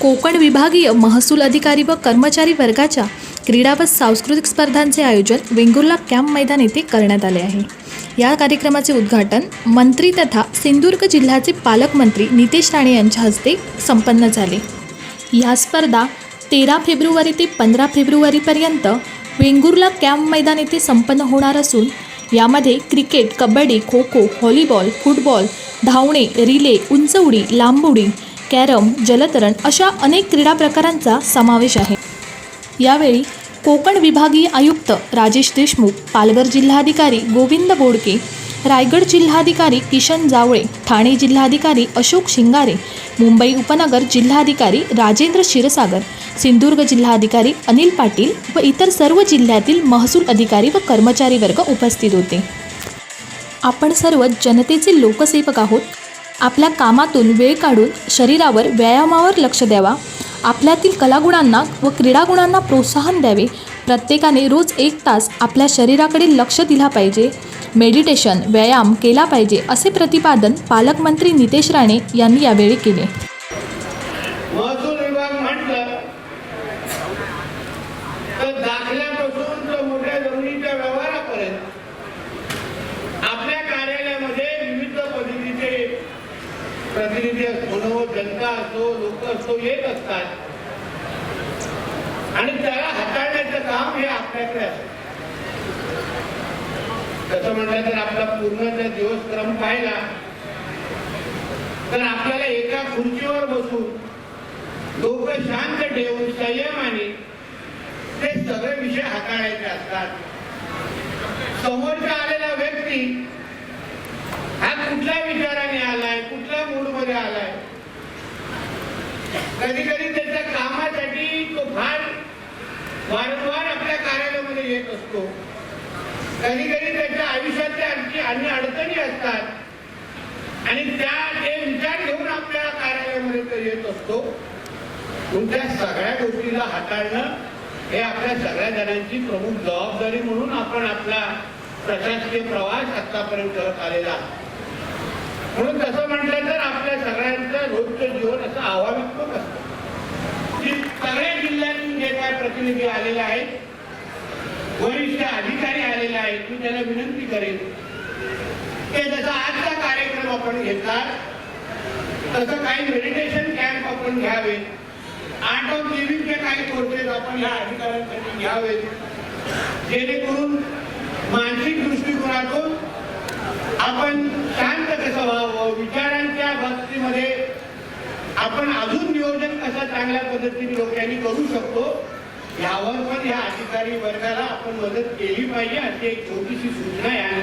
कोकण विभागीय महसूल अधिकारी व कर्मचारी वर्गाच्या क्रीडा व सांस्कृतिक स्पर्धांचे आयोजन वेंगुर्ला कॅम्प मैदान येथे करण्यात आले आहे. या कार्यक्रमाचे उद्घाटन मंत्री तथा सिंधुदुर्ग जिल्ह्याचे पालकमंत्री नितेश राणे यांच्या हस्ते संपन्न झाले. या स्पर्धा तेरा फेब्रुवारी ते पंधरा फेब्रुवारीपर्यंत वेंगुर्ला कॅम्प मैदान येथे संपन्न होणार असून यामध्ये cricket kabaddi kho kho volleyball football धावणे रिले उंच उडी लांब उडी कॅरम जलतरण अशा अनेक क्रीडा प्रकारांचा समावेश आहे. यावेळी कोकण विभागीय आयुक्त राजेश देशमुख पालघर जिल्हाधिकारी गोविंद बोडके रायगड जिल्हाधिकारी किशन जावळे ठाणे जिल्हाधिकारी अशोक शिंगारे मुंबई उपनगर जिल्हाधिकारी राजेंद्र क्षीरसागर सिंधुदुर्ग जिल्हाधिकारी अनिल पाटील व इतर सर्व जिल्ह्यातील महसूल अधिकारी व कर्मचारी वर्ग उपस्थित होते. आपण सर्व जनतेचे लोकसेवक आहोत. आपल्या कामातून वेळ काढून शरीरावर व्यायामावर लक्ष द्यावा. आपल्यातील कलागुणांना व क्रीडागुणांना प्रोत्साहन द्यावे. प्रत्येकाने रोज एक तास आपल्या शरीराकडे लक्ष दिला पाहिजे. मेडिटेशन व्यायाम केला पाहिजे असे प्रतिपादन पालकमंत्री नितेश राणे यांनी यावेळी केले. महसूल विभाग म्हटलं तर दाखल्यापासून तर मोठ्या जमिनीच्या व्यवहारापर्यंत आपल्या कार्यालयामध्ये विविध पद्धतीचे प्रतिनिधी असो जनता असो लोक असो येत असतात. आणि त्याला हाताळण्याचं काम हे आपल्याकडे असत. तसं म्हटलं तर आपला पूर्ण जर दिवसक्रम पाहिला तर आपल्याला एका खुर्चीवर बसून डोकं शांत ठेवून संयमाने ते सगळे विषय हाताळायचे असतात. समोरचा आलेला व्यक्ती हा कुठल्या विचार आलाय कधी कधी त्याच्या कामासाठी तो फार वारंवार आपल्या कार्यालयामध्ये येत असतो. कधी कधी त्याच्या आयुष्यातल्या आणखी अन्य अडचणी असतात. आणि त्या ते विचार घेऊन आपल्या कार्यालयामध्ये तो येत असतो. त्या सगळ्या गोष्टीला हाताळणं हे आपल्या सगळ्या जणांची प्रमुख जबाबदारी म्हणून आपण आपला प्रशासकीय प्रवास आतापर्यंत करत आलेला आहे. म्हणून तसं म्हटलं तर आपल्या सगळ्यांचं रोजचं जीवन असं आव्हानात्मक असतं. की सगळ्या जिल्ह्यातून जे काय प्रतिनिधी आलेले आहेत वरिष्ठ अधिकारी आलेले आहेत मी त्यांना विनंती करेन ते जसा आजचा कार्यक्रम आपण घेतला तसं काही मेडिटेशन कॅम्प आपण घ्यावे आर्ट ऑफ लिव्हिंगचे काही कोर्सेस आपण ह्या अधिकाऱ्यांसाठी घ्यावे जेणेकरून मानसिक दृष्टिकोनातून आपण काय आपण अजून नियोजन कसं चांगल्या पद्धतीने लोकांनी करू शकतो यावर पण या अधिकारी वर्गाला आपण मदत केली पाहिजे अशी एक छोटीशी सूचना या